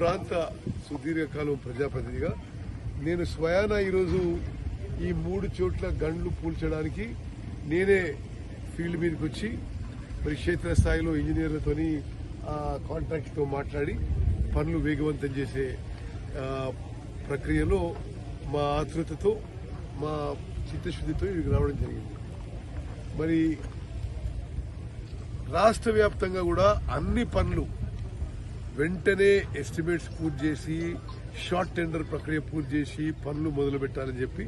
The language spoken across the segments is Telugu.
ప్రాంత సుదీర్ఘకాలం ప్రజాప్రతినిధిగా నేను స్వయాన ఈరోజు ఈ మూడు చోట్ల గండ్లు పూల్చడానికి నేనే ఫీల్డ్ మీదకి వచ్చి మరి క్షేత్రస్థాయిలో ఇంజనీర్లతోని ఆ కాంట్రాక్ట్తో మాట్లాడి పనులు వేగవంతం చేసే ప్రక్రియలో మా ఆతృతతో మా చిత్తశుద్ధితో ఇవి రావడం జరిగింది. మరి రాష్ట్ర వ్యాప్తంగా కూడా అన్ని పనులు వెంటనే ఎస్టిమేట్స్ పూర్తి చేసి షార్ట్ టెండర్ ప్రక్రియ పూర్తి చేసి పనులు మొదలు పెట్టాలని చెప్పి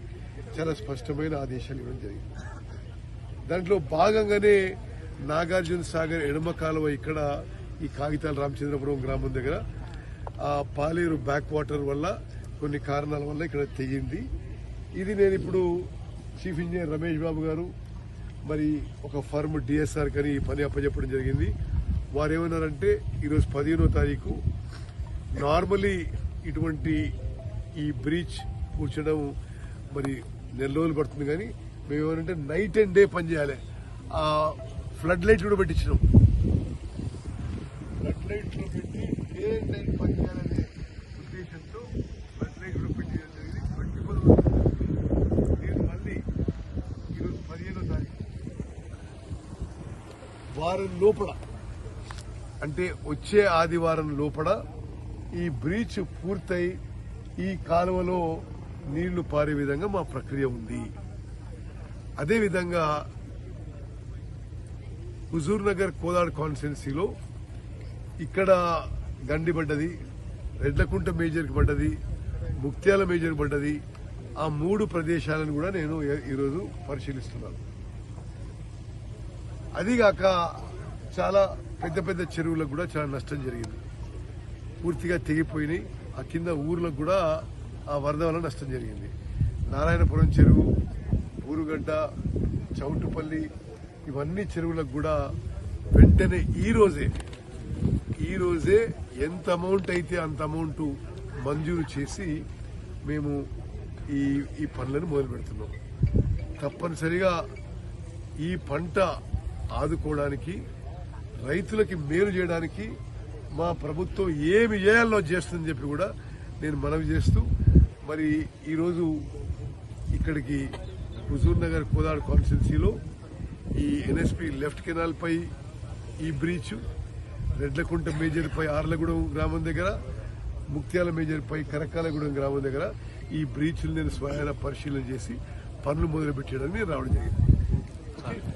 చాలా స్పష్టమైన ఆదేశాలు ఇవ్వడం జరిగింది. దాంట్లో భాగంగానే నాగార్జున సాగర్ ఎడమ కాలువ ఇక్కడ ఈ కాగితాల రామచంద్రపురం గ్రామం దగ్గర ఆ పాలేరు బ్యాక్ వాటర్ వల్ల కొన్ని కారణాల వల్ల ఇక్కడ తెగింది. ఇది నేను ఇప్పుడు చీఫ్ ఇంజనీర్ రమేష్ బాబు గారు మరి ఒక ఫర్మ్ డిఎస్ఆర్ కని ఈ పని అప్పచెప్పడం జరిగింది. వారు ఏమన్నారంటే ఈరోజు పదిహేనో తారీఖు. నార్మలీ ఇటువంటి ఈ బ్రిడ్జ్ కూర్చడం మరి నెల రోజులు పడుతుంది కానీ మేము ఏమంటే నైట్ అండ్ డే పని చేయాలి. ఆ ఫ్లడ్ లైట్ కూడా పెట్టించినాం. ఫ్లడ్ లైట్లో పెట్టి డే అండ్ నైట్ పని చేయాలనే ఉద్దేశంతో ఫ్లడ్ లైట్ కూడా పెట్టడం జరిగింది. ట్వంటీ ఫోర్ నేను మళ్ళీ ఈరోజు పదిహేనో తారీఖు. వారం లోపల అంటే వచ్చే ఆదివారం లోపల ఈ బ్రీచ్ పూర్తయి ఈ కాలువలో నీళ్ళు పారే విధంగా మా ప్రక్రియ ఉంది. అదేవిధంగా హుజూర్ నగర్ కోదాడ్ కాన్స్టిట్యున్సీలో ఇక్కడ గండి పడ్డది రెడ్లకుంట మేజర్కి పడ్డది ముక్త్యాల మేజర్ పడ్డది. ఆ మూడు ప్రదేశాలను కూడా నేను ఈరోజు పరిశీలిస్తున్నాను. అదిగాక చాలా పెద్ద పెద్ద చెరువులకు కూడా చాలా నష్టం జరిగింది. పూర్తిగా తెగిపోయినాయి. ఆ కింద ఊర్లకు కూడా ఆ వరద వల్ల నష్టం జరిగింది. నారాయణపురం చెరువు ఊరుగడ్డ చౌటుపల్లి ఇవన్నీ చెరువులకు కూడా వెంటనే ఈ రోజే ఈ రోజే ఎంత అమౌంట్ అయితే అంత అమౌంట్ మంజూరు చేసి మేము ఈ ఈ పనులను మొదలు పెడుతున్నాం. తప్పనిసరిగా ఈ పంట ఆదుకోవడానికి రైతులకి మేలు చేయడానికి మా ప్రభుత్వం ఏమి చేయాలో చేస్తుందని చెప్పి కూడా నేను మనవి చేస్తూ మరి ఈరోజు ఇక్కడికి హుజూర్ నగర్ కోదాడు కాన్స్టిట్యున్సీలో ఈ ఎన్ఎస్పి లెఫ్ట్ కెనాల్పై ఈ బ్రీచ్ రెడ్లకుంట మేజర్పై ఆర్లగూడెం గ్రామం దగ్గర ముక్త్యాల మేజర్ పై కరకాలగూడెం గ్రామం దగ్గర ఈ బ్రీచ్లు నేను స్వయాన పరిశీలన చేసి పనులు మొదలుపెట్టడానికి నేను రావడం జరిగింది.